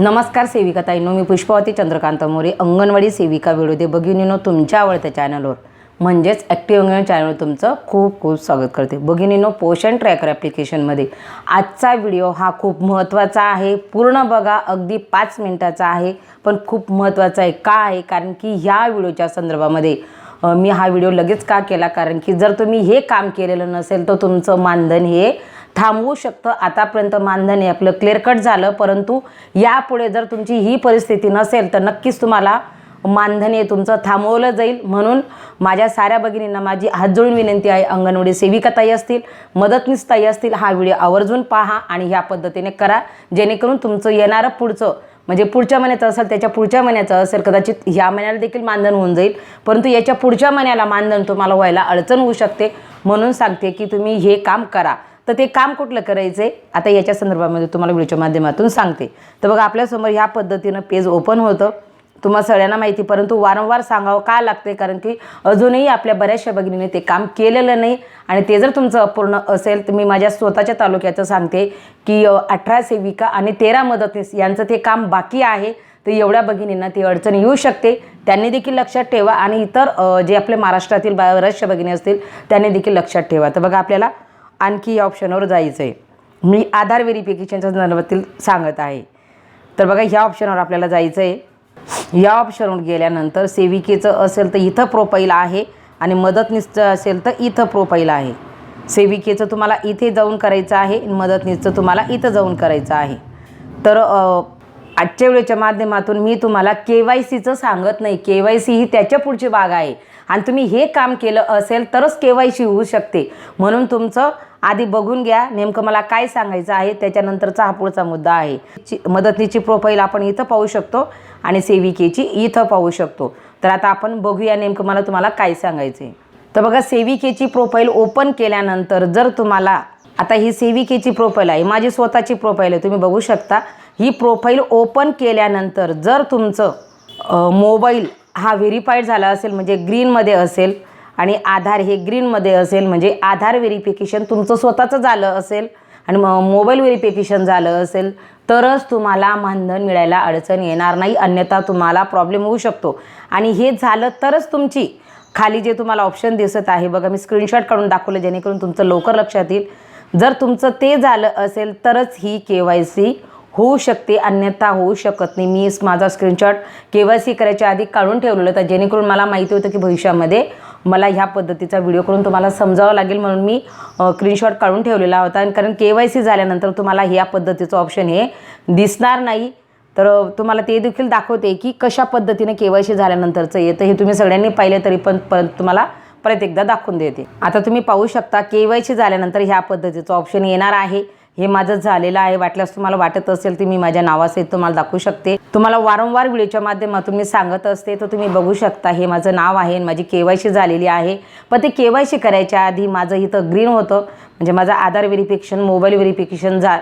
नमस्कार सेविका ताईनो मी पुष्पावती चंद्रकांत मोरे अंगणवाडी सेविका व्हिडिओ दे भगिनीनो तुमच्या आवडत्या चॅनलवर. म्हणजेच ॲक्टिव्ह अंगण चॅनलवर तुमचं खूप खूप स्वागत करते. भगिनीनो पोषण ट्रॅकर ॲप्लिकेशनमध्ये आजचा व्हिडिओ हा खूप महत्त्वाचा आहे. पूर्ण बघा अगदी पाच मिनिटाचा आहे. पण खूप महत्त्वाचा आहे. का आहे? कारण की ह्या व्हिडिओच्या संदर्भामध्ये मी हा व्हिडिओ लगेच का केला? कारण की जर तुम्ही हे काम केलेलं नसेल तर तुमचं मानधन हे थांबवू शकतं. आतापर्यंत मानधन हे आपलं क्लिअर कट झालं. परंतु यापुढे जर तुमची ही परिस्थिती नसेल तर नक्कीच तुम्हाला मानधन हे तुमचं थांबवलं जाईल. म्हणून माझ्या साऱ्या भगिनींना माझी हात जोडून विनंती आहे अंगणवाडी सेविका ताई असतील मदतनीसताई असतील हा व्हिडिओ आवर्जून पहा आणि ह्या पद्धतीने करा. जेणेकरून तुमचं येणारं पुढचं म्हणजे पुढच्या महिन्याचं असेल त्याच्या पुढच्या महिन्याचं असेल कदाचित ह्या महिन्याला देखील मानधन होऊन जाईल. परंतु याच्या पुढच्या महिन्याला मानधन तुम्हाला व्हायला अडचण होऊ शकते. म्हणून सांगते की तुम्ही हे काम करा. तर ते काम कुठलं करायचं आहे आता याच्या संदर्भामध्ये तुम्हाला व्हिडिओच्या माध्यमातून सांगते. तर बघा आपल्यासमोर ह्या पद्धतीनं पेज ओपन होतं. तुम्हाला सगळ्यांना माहिती परंतु वारंवार सांगावं का लागते कारण की अजूनही आपल्या बऱ्याचशा भगिनीने ते काम केलेलं नाही. आणि ते जर तुमचं अपूर्ण असेल तर मी माझ्या स्वतःच्या तालुक्याचं सांगते की अठरा सेविका आणि तेरा मदतनीस यांचं ते काम बाकी आहे. तर एवढ्या भगिनींना ती अडचण येऊ शकते. त्यांनी देखील लक्षात ठेवा. आणि इतर जे आपल्या महाराष्ट्रातील बऱ्याचशा भगिनी असतील त्यांनी देखील लक्षात ठेवा. तर बघा आपल्याला आणखी या ऑप्शनवर जायचं आहे मी आधार व्हेरिफिकेशनच्या संदर्भातील सांगत आहे. तर बघा ह्या ऑप्शनवर आपल्याला जायचं आहे या ऑप्शनवर गेल्यानंतर सेविकेचं असेल तर इथं प्रोफाईल आहे आणि मदतनीसचं असेल तर इथं प्रोफाईल आहे. सेविकेचं तुम्हाला इथे जाऊन करायचं आहे मदतनीसचं तुम्हाला इथं जाऊन करायचं आहे. तर आजच्या वेळेच्या माध्यमातून मी तुम्हाला के वाय सीचं सांगत नाही. के वाय सी ही त्याच्या पुढची बाग आहे. आणि तुम्ही हे काम केलं असेल तरच के वाय सी होऊ शकते. म्हणून तुमचं आधी बघून घ्या. नेमकं मला काय सांगायचं आहे त्याच्यानंतरचा हा पुढचा मुद्दा आहे. ची- मदतनीची प्रोफाईल आपण इथं पाहू शकतो आणि सेविकेची इथं पाहू शकतो. तर आता आपण बघूया नेमकं मला तुम्हाला काय सांगायचं आहे तर बघा सेविकेची प्रोफाईल ओपन केल्यानंतर जर तुम्हाला आता ही सेविकेची प्रोफाईल आहे माझी स्वतःची प्रोफाईल आहे तुम्ही बघू शकता. ही प्रोफाईल ओपन केल्यानंतर जर तुमचं मोबाईल हा व्हेरीफाईड झाला असेल म्हणजे ग्रीनमध्ये असेल आणि आधार हे ग्रीनमध्ये असेल म्हणजे आधार व्हेरिफिकेशन तुमचं स्वतःचं झालं असेल आणि मोबाईल व्हेरिफिकेशन झालं असेल तरच तुम्हाला मानधन मिळायला अडचण येणार नाही अन्यथा तुम्हाला प्रॉब्लेम होऊ शकतो. आणि हे झालं तरच तुमची खाली जे तुम्हाला ऑप्शन दिसत आहे बघा मी स्क्रीनशॉट काढून दाखवलं जेणेकरून तुमचं लवकर लक्षात येईल. जर तुमचं ते झालं असेल तरच ही के वाय सी होऊ शकते अन्यथा होऊ शकत नाही. मी माझा स्क्रीनशॉट के वाय सी करायच्या आधी काढून ठेवलेलं तर जेणेकरून मला माहिती होतं की भविष्यामध्ये मला ह्या पद्धतीचा व्हिडिओ करून तुम्हाला समजावं लागेल म्हणून मी स्क्रीनशॉट काढून ठेवलेला होता. आणि कारण के वाय सी झाल्यानंतर तुम्हाला ह्या पद्धतीचं ऑप्शन हे दिसणार नाही. तर तुम्हाला ते देखील दाखवते की कशा पद्धतीने के वाय सी झाल्यानंतरचं येतं हे तुम्ही सगळ्यांनी पाहिलं तरी पण परत तुम्हाला परत एकदा दाखवून देते. आता तुम्ही पाहू शकता के वाय सी झाल्यानंतर ह्या पद्धतीचं ऑप्शन येणार आहे. हे माझं झालेलं आहे. वाटल्यास तुम्हाला वाटत असेल तर मी माझ्या नावासहित तुम्हाला दाखवू शकते. तुम्हाला वारंवार व्हिडिओच्या माध्यमातून मी सांगत असते तर तुम्ही बघू शकता हे माझं नाव आहे आणि माझी के वाय सी झालेली आहे. पण ते के वाय सी करायच्या आधी माझं इथं ग्रीन होतं. म्हणजे माझं आधार व्हेरिफिकेशन मोबाईल व्हेरिफिकेशन झा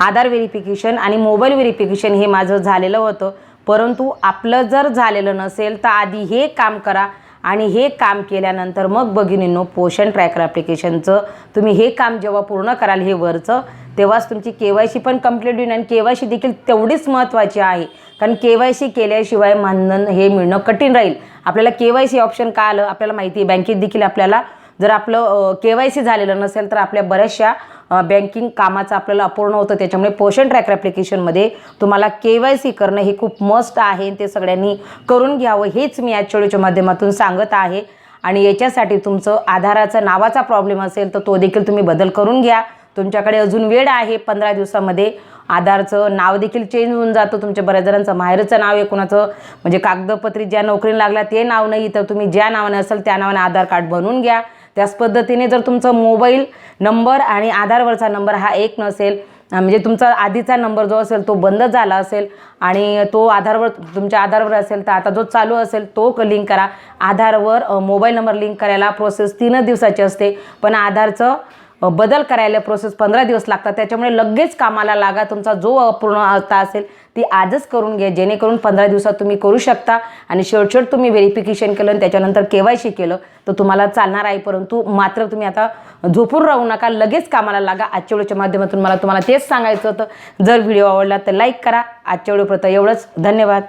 आधार व्हेरिफिकेशन आणि मोबाईल व्हेरिफिकेशन हे माझं झालेलं होतं. परंतु आपलं जर झालेलं नसेल तर आधी हे काम करा. आणि हे काम केल्यानंतर मग भगिनींनो पोषण ट्रॅकर ॲप्लिकेशनचं तुम्ही हे काम जेव्हा पूर्ण कराल हे वरचं तेव्हाच तुमची के वाय सी पण कंप्लीट होईल आणि के वाय सी देखील तेवढीच महत्त्वाची आहे. कारण के वाय सी केल्याशिवाय मानधन हे मिळणं कठीण राहील. आपल्याला के वाय सी ऑप्शन का आलं? आपल्याला माहिती आहे बँकेत देखील आपल्याला जर आपलं के वाय सी झालेलं नसेल तर आपल्या बऱ्याचशा बँकिंग कामाचं आपल्याला अपूर्ण होतं. त्याच्यामुळे पोषण ट्रॅकर ॲप्लिकेशनमध्ये तुम्हाला के वाय सी करणं हे खूप मस्ट आहे ते सगळ्यांनी करून घ्यावं हेच मी या व्हिडिओच्या माध्यमातून सांगत आहे. आणि याच्यासाठी तुमचं आधाराचा नावाचा प्रॉब्लेम असेल तर तो देखील तुम्ही बदल करून घ्या. तुमच्याकडे अजून वेळ आहे पंधरा दिवसामध्ये. आधारचं नाव देखील चेंज होऊन जातं. तुमच्या बऱ्याच जणांचं माहेरचं नाव आहे कोणाचं म्हणजे कागदपत्री ज्या नोकरीला लागला ते नाव नाही तर तुम्ही ज्या नावाने असेल त्या नावाने आधार कार्ड बनवून घ्या. त्याच पद्धतीने जर तुमचं मोबाईल नंबर आणि आधारवरचा नंबर हा एक नसेल म्हणजे तुमचा आधीचा नंबर जो असेल तो बंद झाला असेल आणि तो आधारवर तुमच्या आधारवर असेल तर आता जो चालू असेल तो लिंक करा. आधारवर मोबाईल नंबर लिंक करायला प्रोसेस तीनच दिवसाची असते पण आधारचं बदल करायला प्रोसेस पंधरा दिवस लागतात. त्याच्यामुळे लगेच कामाला लागा. तुमचा जो अपूर्ण आता असेल ती आजच करून घ्या. जेणेकरून पंधरा दिवसात तुम्ही करू शकता आणि शेवटशेवट तुम्ही व्हेरिफिकेशन केलं आणि त्याच्यानंतर के वाय सी केलं तर तुम्हाला चालणार आहे. परंतु मात्र तुम्ही आता झोपून राहू नका. लगेच कामाला लागा. आजच्या व्हिडिओच्या माध्यमातून मला तुम्हाला तेच सांगायचं होतं. जर व्हिडिओ आवडला तर लाईक करा. आजच्या व्हिडिओपर्यंत एवढंच. धन्यवाद.